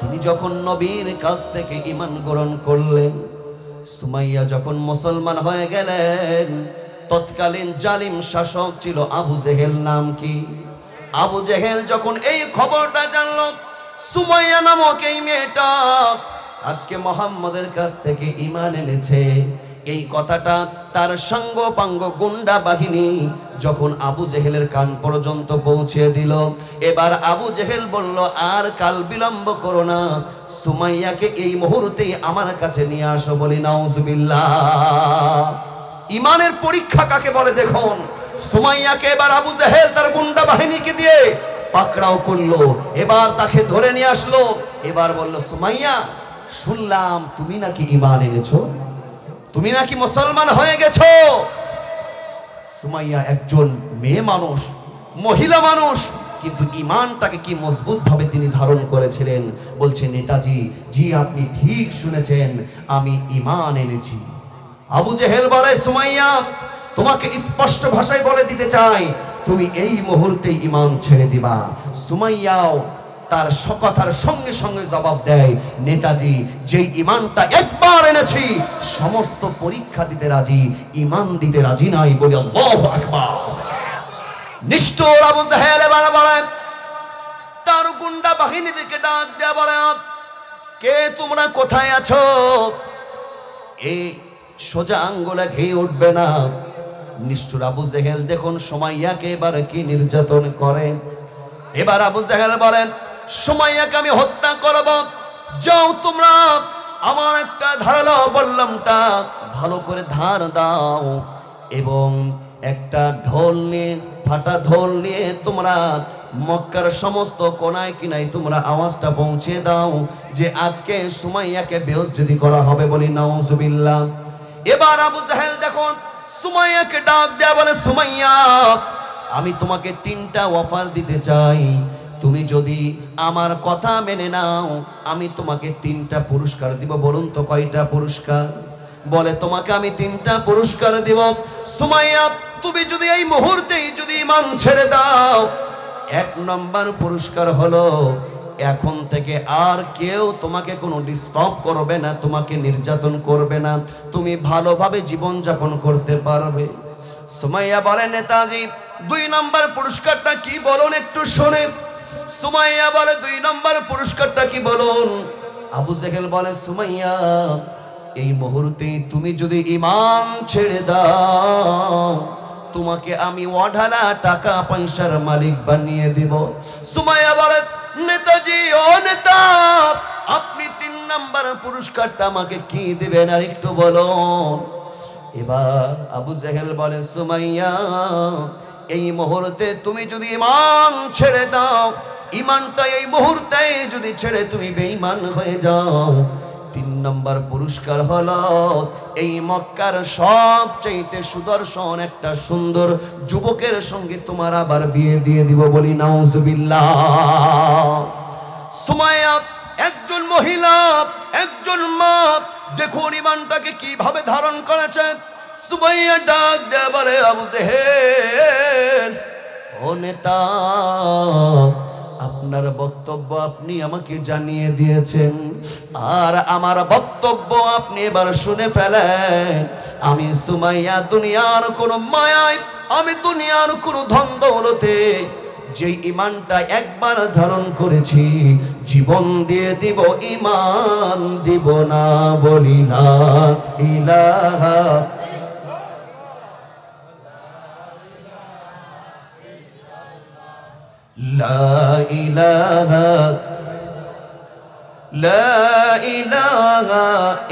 তিনি যখন নবীর কাছ থেকে ঈমান গ্রহণ করলেন, সুমাইয়া যখন মুসলমান হয়ে গেলেন, তৎকালীন জালিম শাসক ছিল আবু জেহেল নাম কি? আবু জেহেল যখন এই খবরটা জানল, সুমাইয়া নামক এই মেয়েটা আজকে মোহাম্মদের কাছ থেকে ঈমান এনেছে। এই কথাটা তার সঙ্গ পাঙ্গ গুন্ডা বাহিনী যখন আবু জেহেলের কান পর্যন্ত পৌঁছে দিল, এবার আবু জেহেল বলল, আর কাল বিলম্ব করো না, সুমাইয়াকে এই মুহূর্তেই আমার কাছে নিয়ে আসো বলি নাউজুবিল্লাহ। ইমানের পরীক্ষা কাকে বলে দেখুন? সুমাইয়াকে এবার আবু জেহেল তার গুন্ডা বাহিনীকে দিয়ে পাকড়াও করল, এবার তাকে ধরে নিয়ে আসলো, এবার বলল, সুমাইয়া, শুনলাম তুমি নাকি ইমান এনেছো, তুমি নাকি মুসলমান হয়ে গেছো সুমাইয়া একজন মেয়ে মানুষ, মহিলা মানুষ, কিন্তু ইমানটাকে কি মজবুত ভাবে তিনি ধারণ করেছিলেন? বলছে নেতাজি, জি, আপনি ঠিক শুনেছেন, আমি ইমান এনেছি। আবু জেহেল বলে, সুমাইয়া, তোমাকে স্পষ্ট ভাষায় বলে দিতে চাই, তুমি এই মুহূর্তে ইমান ছেড়ে দিবা। সুমাইয়াও তার সকথার সঙ্গে সঙ্গে জবাব দেয়, নেতাজি যে ইমানটা একবার এনেছি, সমস্ত পরীক্ষা দিতে রাজি ইমান দিতে রাজি নাই বলে আল্লাহু আকবার। নিষ্ঠুর আবু জাহেল এবার বলেন, তার গুন্ডা বাহিনী থেকে ডাক দেয়া বলে, কে তোমরা কোথায় আছো? এই সোজা আঙ্গুলে ঘেয়ে উঠবে না। নিষ্ঠুর আবু জেহেল দেখুন সময়য়াকে এবার কি নির্যাতন করে। এবার আবু জেহেল বলেন সময়য়াকে আমি হত্যা করব। যাও তোমরা, আমার একটা ধারালো বললামটা ভালো করে ধার দাও এবং একটা ঢোল নিয়ে, ফাটা ঢোল নিয়ে তোমরা মক্কার সমস্ত কোনায় কিনায় তোমরা আওয়াজটা পৌঁছে দাও যে আজকে সুমাইয়াকে বেহজ্জদি করা হবে বলি নাউজুবিল্লাহ। এবার আবু জাহেল দেখুন সুমাইয়াকে ডাক দেয়া বলে, সুমাইয়া, আমি তোমাকে তিনটা অফার দিতে চাই। তুমি যদি আমার কথা মেনে নাও, আমি তোমাকে তিনটা পুরস্কার দিব। বলুন তো কয়টা পুরস্কার? বলে, তোমাকে আমি তিনটা পুরস্কার দিব। সুমাইয়া, তুমি যদি এই মুহূর্তেই যদি ইমান ছেড়ে দাও, এক নম্বর পুরস্কার হলো, এখন থেকে আর কেউ তোমাকে কোনো ডিস্টার্ব করবে না, তোমাকে নির্যাতন করবে না, তুমি ভালোভাবে জীবন যাপন করতে পারবে। সুমাইয়া বলে, নেতাজি, দুই নম্বর পুরস্কারটা কি বলুন একটু শোনে। সুমাইয়া বলে, দুই নম্বর পুরস্কারটা কি বলুন? আবু জেহেল বলে, সুমাইয়া, এই মুহূর্তে তুমি যদি ইমান ছেড়ে দাও, তোমাকে আমি ওয়াঢালা টাকা পয়সার মালিক বানিয়ে দেব। সুমাইয়া বলে, নেতাজি, ও নেতা, আপনি তিন নাম্বার পুরস্কারটা আমাকে কি দিবেন আর একটু বলুন? এবার আবু জেহেল বলে, সুমাইয়া, এই মুহূর্তে তুমি যদি ইমান ছেড়ে দাও ইমানটা এই মুহূর্তে যদি ছেড়ে তুমি বেঈমান হয়ে যাও। তিন নম্বর পুরস্কার হলো এই মক্কার সবচাইতে সুদর্শন একটা সুন্দর যুবকের সঙ্গে তোমার আবার বিয়ে দিয়ে দিব বলি, নাউজুবিল্লাহ। সুমাইয়া, একজন মহিলা, একজন মা, দেখুন ইমানটাকে কীভাবে ধারণ করেছে। সুমাইয়া ডাক দেয়া বলে, আবু জেহেল, ও নেতা আপনার বক্তব্য আপনি আমাকে জানিয়ে দিয়েছেন। আর আমার বক্তব্য আপনি এবার শুনে ফেলেন। আমি সুমাইয়া, দুনিয়ার কোন মায়ায়, আমি দুনিয়ার কোন ধন দৌলতে যে ইমানটা একবার ধারণ করেছি, জীবন দিয়ে দিব ইমান দিব না বলি না। ইলাহা لا إله لا إله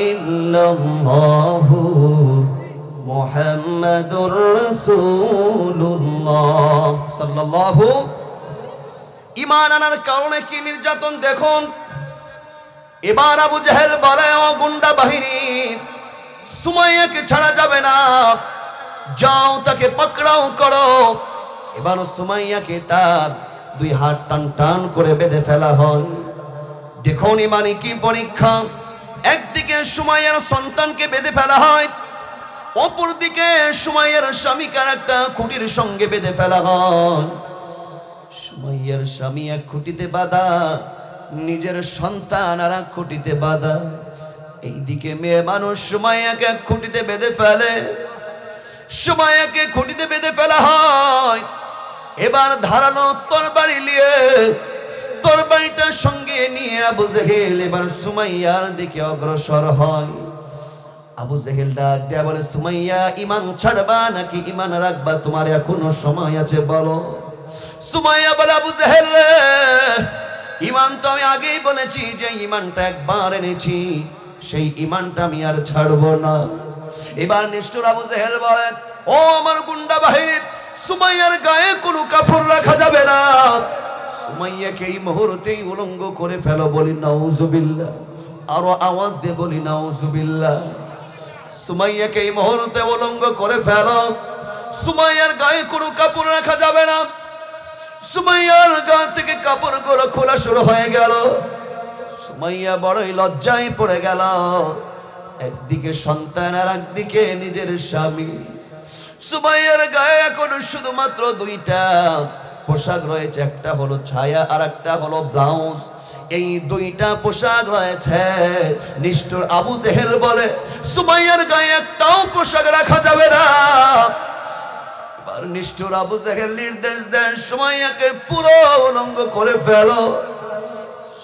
إلا الله محمد رسول الله صلى الله ইমান আনার কারণে কি নির্যাতন দেখুন এবার আবু জাহেল বলে ও গুন্ডা বাহিনী সুমাইয়াকে ছাড়া যাবে না যাও তাকে পাকড়াও করো এবার সুমাইয়াকে তার দুই হাত টান টান করে বেঁধে ফেলা হয়। দেখুন ইমানি কি পরীক্ষা। একদিকে সুমাইয়ার সন্তানকে বেঁধে ফেলা হয়, অপরদিকে সুমাইয়ার স্বামীকার একটা খুঁটির সঙ্গে বেঁধে ফেলা হয়। সুমাইয়ার স্বামী এক খুঁটিতে বাধা, নিজের সন্তান আর এক খুঁটিতে বাধা। এইদিকে মেয়ে মানুষ সুমাইয়াকে এক খুঁটিতে বেঁধে ফেলে। সুমাইয়াকে খুঁটিতে বেঁধে ফেলা হয়। এবার ধারালো তরবারি নিয়ে তরবারিটার সঙ্গে নিয়ে আবু জেহেল, এবার সুমাইয়ার দিকে অগ্রসর হয়। আবু জেহেল ডাক দেয়া বলে, সুমাইয়া ইমান ছাড়বা নাকি ইমান রাখবা? তোমার এখনও সময় আছে, বলো। সুমাইয়া বলে, আবু জেহেল ইমান তো আমি আগেই বলেছি যে ইমানটা একবার এনেছি। সেই ইমানটা আমি আর ছাড়বো না। এবার নিষ্ঠুর আবু জেহেল বলে, ও আমার গুন্ডা বাহিনী সুমাইয়ার গায়ে কোনো কাপড় রাখা যাবে না। সুমাইয়াকে এই মুহূর্তেই উলঙ্গ করে ফেলো, বলি, নাউজুবিল্লাহ। আরও আওয়াজ দিয়ে বলি, নাউজুবিল্লাহ। সুমাইয়াকে এই মুহূর্তে উলঙ্গ করে ফেলো। সুমাইয়ার গায়ে কোনো কাপড় রাখা যাবে না। সুমাইয়ার গা থেকে কাপড়গুলো খোলা শুরু হয়ে গেল। সুমাইয়া বড়ই লজ্জায় পড়ে গেল। একদিকে সন্তান আর একদিকে নিজের স্বামী। সুমাইয়ার গায়ে এখন শুধুমাত্র দুইটা পোশাক রয়েছে, একটা হলো ছায়া আর একটা হলো ব্লাউজ। এই দুইটা পোশাক রয়েছে, নিষ্ঠুর আবু জেহেল বলে সুমাইয়ার গায়ে একটাও পোশাক রাখা যাবে না। নিষ্ঠুর আবু জেহেল নির্দেশ দেন, সুমাইয়াকে পুরো উলঙ্গ করে ফেলো।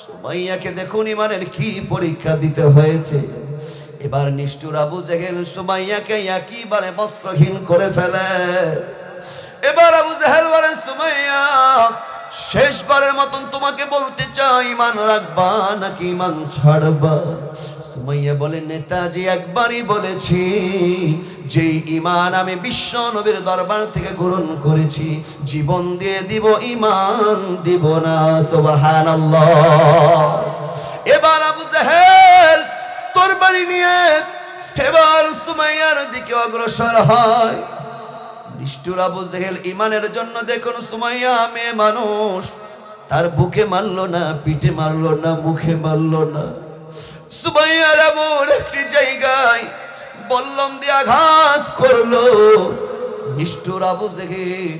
সুমাইয়াকে দেখুন, ইমানের কি পরীক্ষা দিতে হয়েছে। এবার নিষ্ঠুর আবু জেহেল সুমাইয়াকে একইবারে বস্ত্রহীন করে ফেলে। এবার আবু জেহেল বলেন সুমাইয়া, শেষবারের মতন তোমাকে বলতে চাই ইমান রাখবা নাকি ইমান ছাড়বা? সুমাইয়া বলে, নেতাজি, একবারই বলেছি যে ইমান আমি বিশ্ব নবীর দরবার থেকে গ্রহণ করেছি, জীবন দিয়ে দিব ইমান দিব না, সুবহানাল্লাহ। এবার আবু জাহেল তোর বাড়ি নিয়ে এবার সুমাইয়ার দিকে অগ্রসর হয়। নিষ্ঠুর আবু জেহেল ইমানের জন্য দেখুন সুমাইয়া মেয়ে মানুষ। তার বুকে মারলো না, পিঠে মারলো না, মুখে মারলো না। সুমাইয়ার এমন একটি জায়গায় বল্লম দিয়ে আঘাত করল। নিষ্ঠুর আবু জেহেল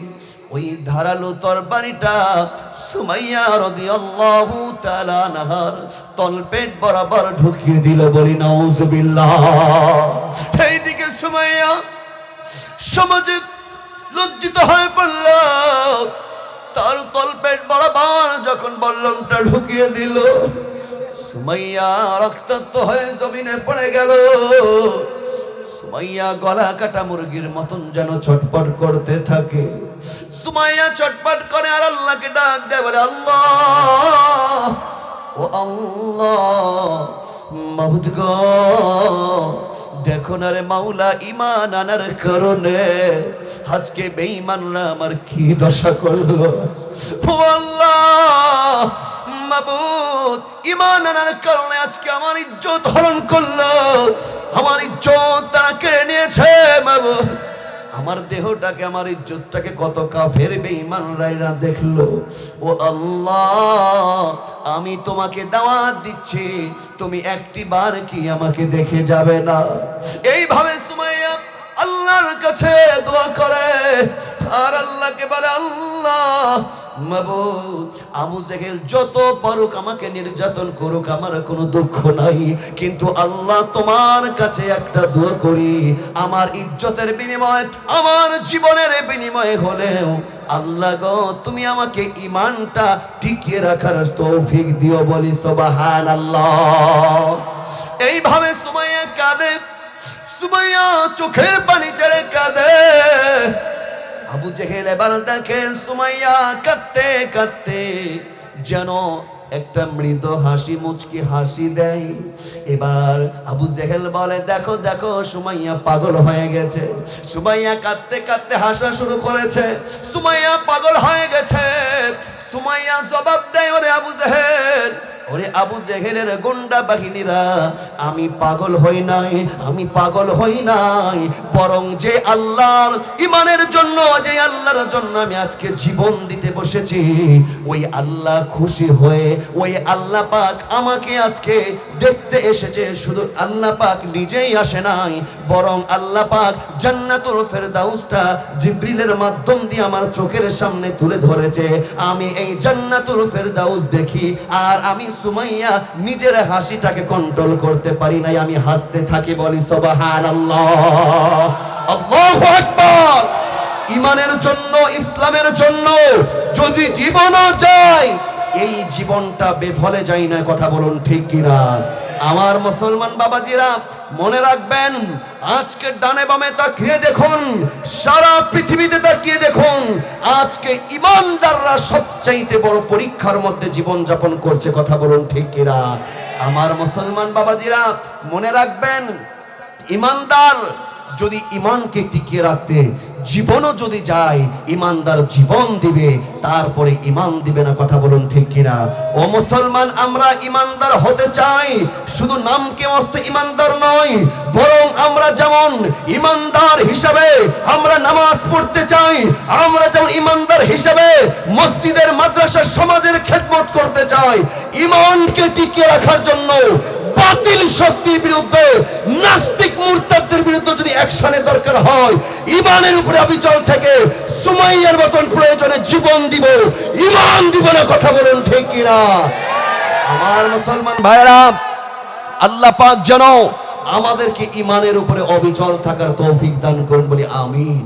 ওই ধারালো তরবারিটা সুমাইয়া রাদিয়াল্লাহু তাআলা নাহার তলপেট বরাবর ঢুকিয়ে দিল বলি, নাউজুবিল্লাহ। এইদিকে সুমাইয়া সমাজে লজ্জিত হয়ে পড়ল তার তলপেট বরাবর যখন বল্লমটা ঢুকিয়ে দিল, সুমাইয়া রক্তাক্ত হয়ে জমিনে পড়ে গেল। সুমাইয়া গলা কাটা মুরগির মতন যেন ছটপট করতে থাকে। সুমাইয়া ছটপট করে আর আল্লাহকে ডাক দেয়, বলে, আল্লাহ, ও আল্লাহ, মাবুদ গো, দেখো না রে মাওলা ইমান আনার কারণে আজকে বেঈমানরা আমার কি দশা করল? ও আল্লাহ, মাবুদ ইমান আনার কারণে আজকে আমার ইজ্জত হরণ করল। আমার ইজ্জত তারা কেড়ে নিয়েছে, মাবুদ। আমার দেহটাকে, আমার ইজ্জতটাকে কত কাফের বেঈমান রাইরা দেখল। ও আল্লাহ, আমি তোমাকে দাওয়াত দিচ্ছি, তুমি একটি বার কি আমাকে দেখে যাবে না? এইভাবে সুমাইয়া আল্লাহর কাছে দোয়া করে। আর আল্লাহকে বলে, আল্লাহ আবু জেহেল যত পারুক আমাকে নির্যাতন করুক, আমার কোনো দুঃখ নাই। কিন্তু আল্লাহ তোমার কাছে একটা দোয়া করি, আমার ইজ্জতের বিনিময়, আমার জীবনের বিনিময় হলেও, আল্লাহ গো, তুমি আমাকে ইমানটা টিকিয়ে রাখার তৌফিক দিও বলি সবাহান আল্লাহ এইভাবে সুমাইয়া কাঁদে, সুমাইয়া চোখের পানি ছেড়ে কাঁদে। আবু জেহেল এবার দেখেন সুমাইয়া কাঁদতে কাঁদতে যেন একটা মৃদ হাসি মুচকি হাসি দেয়। এবার আবু জেহেল বলে, দেখো দেখো, সুমাইয়া পাগল হয়ে গেছে। সুমাইয়া কাঁদতে কাঁদতে হাসা শুরু করেছে। সুমাইয়া পাগল হয়ে গেছে। সুমাইয়া জবাব দেয়, ওরে আবু জেহেল ওরে আবু জেহেলের গুন্ডা বাহিনীরা, আমি পাগল হই নাই, আমি পাগল হই নাই। বরং যে আল্লাহর ইমানের জন্য, যে আল্লাহর জন্য আমি আজকে জীবন দিতে বসেছি, ওই আল্লাহ খুশি হয়ে, ওই আল্লাহ পাক আমাকে আজকে দেখতে এসেছে। শুধু আল্লাহ পাক নিজেই আসে নাই বরং আল্লাহ পাক জান্নাতুল ফেরদাউসটা জিব্রিলের মাধ্যম দিয়ে আমার চোখের সামনে তুলে ধরেছে। আমি এই জান্নাতুল ফেরদাউস দেখি আর আমি সুমাইয়া নিজের হাসিটাকে কন্ট্রোল করতে পারি নাই, আমি হাসতে থাকি বলি সুবহানাল্লাহ। আল্লাহু আকবার! ইমানের জন্য, ইসলামের জন্য, যদি জীবনও যায়, এই জীবনটা বেফলে যায় না, কথা বলুন ঠিক কিনা? আমার মুসলমান বাবাজিরা মনে রাখবেন আজকে ডানে বামে তাকিয়ে দেখুন, সারা পৃথিবীতে তাকিয়ে দেখুন, আজকে ইমানদাররা সবচাইতে বড় পরীক্ষার মধ্যে জীবন যাপন করছে, কথা বলুন ঠিক কিনা? আমার মুসলমান বাবাজিরা, মনে রাখবেন, ইমানদার যদি ইমানকে টিকিয়ে রাখতে জীবনও যদি যায়, ইমানদার জীবন দিবে, তারপরে ইমান দিবে না, কথা বলুন ঠিক কিনা? ও মুসলমান, আমরা ইমানদার হতে চাই, শুধু নামকে মস্তে ইমানদার নয়, বরং আমরা যেমন ইমানদার হিসাবে আমরা নামাজ পড়তে চাই, আমরা যেমন ইমানদার হিসাবে মসজিদের মাদ্রাসা সমাজের খেদমত করতে চাই, ইমানকে টিকিয়ে রাখার জন্য বাতিল শক্তির বিরুদ্ধে নাস্তিক মুরতাদদের বিরুদ্ধে যদি অ্যাকশনের দরকার হয়, ইমানের উপরে অবিচল থেকে সুমাইয়ার মতন প্রয়োজনে জীবন দিব, ইমান দিব না কথা বলুন ঠিক কিনা? আমার মুসলমান ভাইরা আল্লাহ পাক যেন আমাদেরকে ইমানের উপরে অবিচল থাকার তৌফিক দান করুন বলি আমিন।